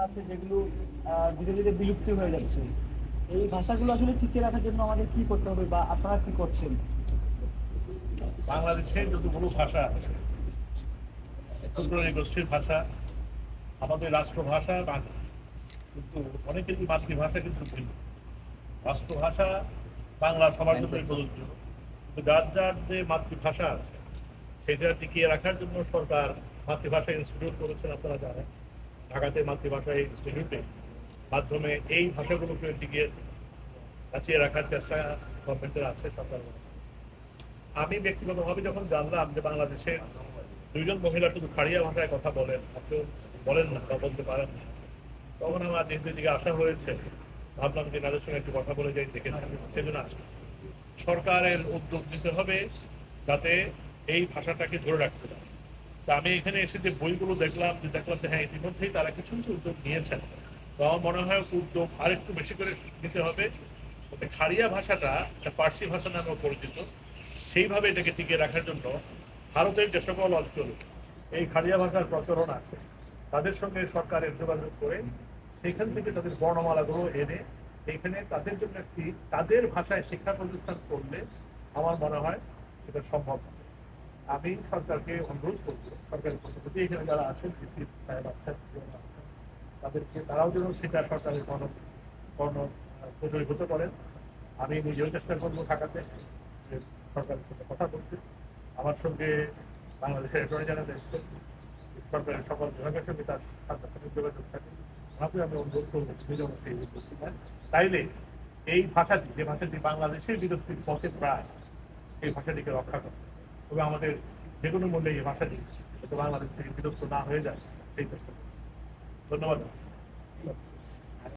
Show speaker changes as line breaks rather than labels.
আছে যেগুলো ধীরে ধীরে বিলুপ্তি হয়ে যাচ্ছে। এই ভাষাগুলো আসলে টিকিয়ে রাখার জন্য আমাদের কি করতে হবে বা আপনারা কি করছেন?
বাংলাদেশে যতগুলো ভাষা আছে গোষ্ঠীর ভাষা, আমাদের রাষ্ট্রভাষা বাংলা, কিন্তু অনেকেরই মাতৃভাষা কিন্তু ভিন্ন। রাষ্ট্রভাষা বাংলা সবার জন্যই প্রযোজ্য। যার যার যে মাতৃভাষা আছে, সেটা টিকিয়ে রাখার জন্য সরকার মাতৃভাষা ইনস্টিটিউট করেছেন, আপনারা জানেন। ঢাকাতে মাতৃভাষা ইনস্টিটিউটে মাধ্যমে এই ভাষাগুলোকে টিকিয়ে বাঁচিয়ে রাখার চেষ্টা গভর্নমেন্টের আছে সরকারের আছে। আমি ব্যক্তিগতভাবে যখন জানলাম যে বাংলাদেশে দুইজন মহিলা শুধু খাড়িয়া ভাষায় কথা বলেন আপনি বলেন না বা বলতে পারেন না, তখন আমার নিজেদের দিকে আসা হয়েছে। ভাবলাম যে তাদের সঙ্গে একটু কথা বলে যাই, দেখে সেজন্য আসি সরকারের উদ্যোগ নিতে হবে যাতে এই ভাষাটাকে ধরে রাখতে পারে। তা আমি এখানে এসে যে বইগুলো দেখলাম, যে দেখলাম যে হ্যাঁ ইতিমধ্যেই তারা কিছু কিছু উদ্যোগ নিয়েছেন তো আমার মনে হয় উদ্যোগ আরেকটু বেশি করে নিতে হবে খাড়িয়া ভাষাটা একটা পার্সি ভাষা নামেও পরিচিত, সেইভাবে এটাকে টিকিয়ে রাখার জন্য ভারতের যে সকল অঞ্চল, এই খাড়িয়া ভাষার প্রচলন আছে, তাদের সঙ্গে সরকারের যোগাযোগ করে সেখান থেকে তাদের বর্ণমালাগুলো এনে এখানে তাদের জন্য একটি, তাদের ভাষায় শিক্ষা প্রতিষ্ঠান করলে আমার মনে হয় সেটা সম্ভব। আমি সরকারকে অনুরোধ করব, সরকারের থেকে এখানে যারা আছেন ডিসি সাহেব আছেন আছেন, তাদেরকে তারাও যেন সেটা সরকারের গণ গণ প্রযোগ হতে পারেন। আমি নিজেও চেষ্টা করব ঢাকাতে সরকারের সাথে কথা বলতে। আমার সঙ্গে বাংলাদেশের অ্যাটর্নি জেনারেল এসছেন। সরকারের সকল বিভাগের সঙ্গে তার সাংগঠনিক যোগাযোগ থাকে। ওনাকে আমি অনুরোধ করব যেন সেই উদ্যোগটি নেন। তাইলে এই ভাষাটি, যে ভাষাটি বাংলাদেশের বিরক্তির পথে প্রায়, এই ভাষাটিকে রক্ষা করে তবে আমাদের যে কোনো মূল্যে এই ভাষাটি বাংলাদেশ থেকে বিরক্ত না হয়ে যায়, সেই চেষ্টা। ধন্যবাদ